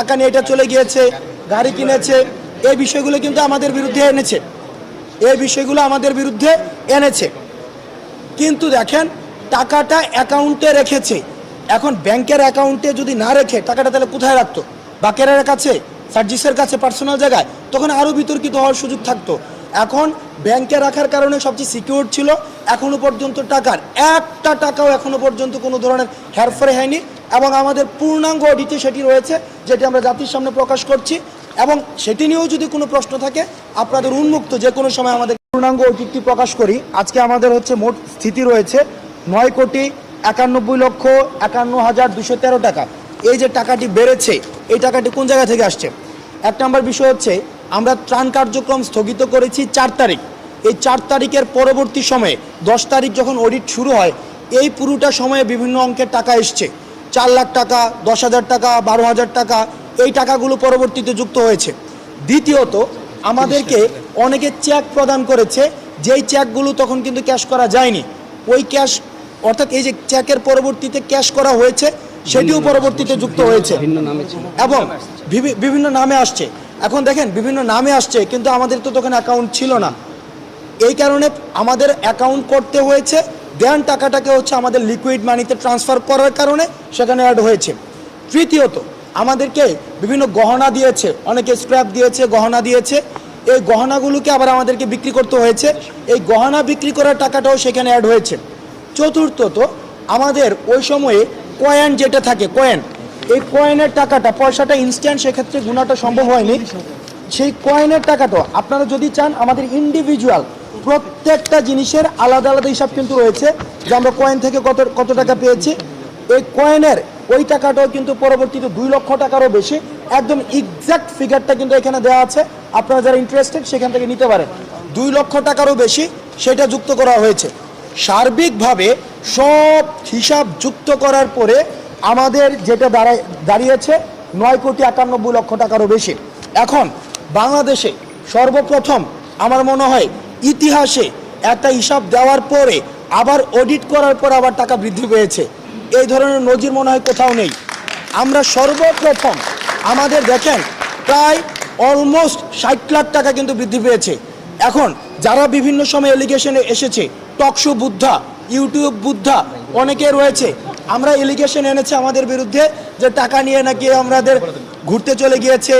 টাকা নিয়ে এটা চলে গিয়েছে, গাড়ি কিনেছে, এই বিষয়গুলো কিন্তু আমাদের বিরুদ্ধে এনেছে। এই বিষয়গুলো আমাদের বিরুদ্ধে এনেছে। কিন্তু দেখেন, টাকাটা অ্যাকাউন্টে রেখেছে। এখন ব্যাংকের অ্যাকাউন্টে যদি না রেখে, টাকাটা তাহলে কোথায় রাখতো? বাকেরার কাছে? সার্জিসের কাছে পার্সোনাল জায়গায়? তখন আরও বিতর্কিত হওয়ার সুযোগ থাকতো। এখন ব্যাংকে রাখার কারণে সবচেয়ে সিকিউর ছিল এখনও পর্যন্ত টাকার। একটা টাকাও এখনও পর্যন্ত কোনো ধরনের হেরফের হয়নি। এবং আমাদের পূর্ণাঙ্গ অডিটে সেটি রয়েছে, যেটি আমরা জাতির সামনে প্রকাশ করছি। এবং সেটি নিয়েও যদি কোনো প্রশ্ন থাকে, আপনাদের উন্মুক্ত যে কোনো সময় আমাদের পূর্ণাঙ্গ অডিটটি প্রকাশ করি। আজকে আমাদের হচ্ছে মোট স্থিতি রয়েছে নয় কোটি একানব্বই লক্ষ একান্ন হাজার দুশো তেরো টাকা। এই যে টাকাটি বেড়েছে, এই টাকাটি কোন জায়গা থেকে আসছে? এক নম্বর বিষয় হচ্ছে, আমরা ত্রাণ কার্যক্রম স্থগিত করেছি চার তারিখ। এই চার তারিখের পরবর্তী সময়ে, দশ তারিখ যখন অডিট শুরু হয়, এই পুরোটা সময়ে বিভিন্ন অঙ্কের টাকা এসছে। চার লাখ টাকা দশ হাজার টাকা বারো হাজার টাকা এই টাকাগুলো পরবর্তীতে যুক্ত হয়েছে। দ্বিতীয়ত আমাদেরকে অনেকে চেক প্রদান করেছে যেই চেকগুলো তখন কিন্তু ক্যাশ করা যায়নি। ওই ক্যাশ অর্থাৎ এই যে চেকের পরবর্তীতে ক্যাশ করা হয়েছে সেটিও পরবর্তীতে যুক্ত হয়েছে। এবং বিভিন্ন নামে আসছে। এখন দেখেন বিভিন্ন নামে আসছে কিন্তু আমাদের তো তখন অ্যাকাউন্ট ছিল না। এই কারণে আমাদের অ্যাকাউন্ট করতে হয়েছে দেন টাকাটাকে হচ্ছে আমাদের লিকুইড মানিতে ট্রান্সফার করার কারণে সেখানে অ্যাড হয়েছে। তৃতীয়ত, আমাদেরকে বিভিন্ন গহনা দিয়েছে, অনেকে স্ক্র্যাপ দিয়েছে, গহনা দিয়েছে। এই গহনাগুলোকে আবার আমাদেরকে বিক্রি করতে হয়েছে। এই গহনা বিক্রি করার টাকাটাও সেখানে অ্যাড হয়েছে। চতুর্থত, আমাদের ওই সময়ে কয়েন যেটা থাকে কয়েন এই কয়েনের টাকাটা, পয়সাটা ইনস্ট্যান্ট সেক্ষেত্রে গুণাটা সম্ভব হয়নি। সেই কয়েনের টাকাটা আপনারা যদি চান, আমাদের ইন্ডিভিজুয়াল প্রত্যেকটা জিনিসের আলাদা আলাদা হিসাব কিন্তু রয়েছে, যে আমরা কয়েন থেকে কত কত টাকা পেয়েছি। এই কয়েনের ওই টাকাটাও কিন্তু পরবর্তীতে দুই লক্ষ টাকারও বেশি। একদম এক্সাক্ট ফিগারটা কিন্তু এখানে দেওয়া আছে। আপনারা যারা ইন্টারেস্টেড সেখান থেকে নিতে পারেন। দুই লক্ষ টাকারও বেশি সেটা যুক্ত করা হয়েছে। সার্বিকভাবে সব হিসাব যুক্ত করার পরে আমাদের যেটা দাঁড়ায়, দাঁড়িয়েছে, নয় কোটি একানব্বই লক্ষ টাকারও বেশি। এখন বাংলাদেশে সর্বপ্রথম আমার মনে হয় ইতিহাসে একটা হিসাব দেওয়ার পরে আবার অডিট করার পর আবার টাকা বৃদ্ধি পেয়েছে। এই ধরনের নজির মনে হয় কোথাও নেই। আমরা সর্বপ্রথম আমাদের দেখেন, প্রায় অলমোস্ট ষাট লাখ টাকা কিন্তু বৃদ্ধি পেয়েছে। এখন যারা বিভিন্ন সময় এলিগেশনে এসেছে, টকশো বুদ্ধা, ইউটিউব বুদ্ধা, অনেকে রয়েছে। আমরা এলিগেশন এনেছে আমাদের বিরুদ্ধে যে টাকা নিয়ে নাকি আমাদের ঘুরতে চলে গিয়েছে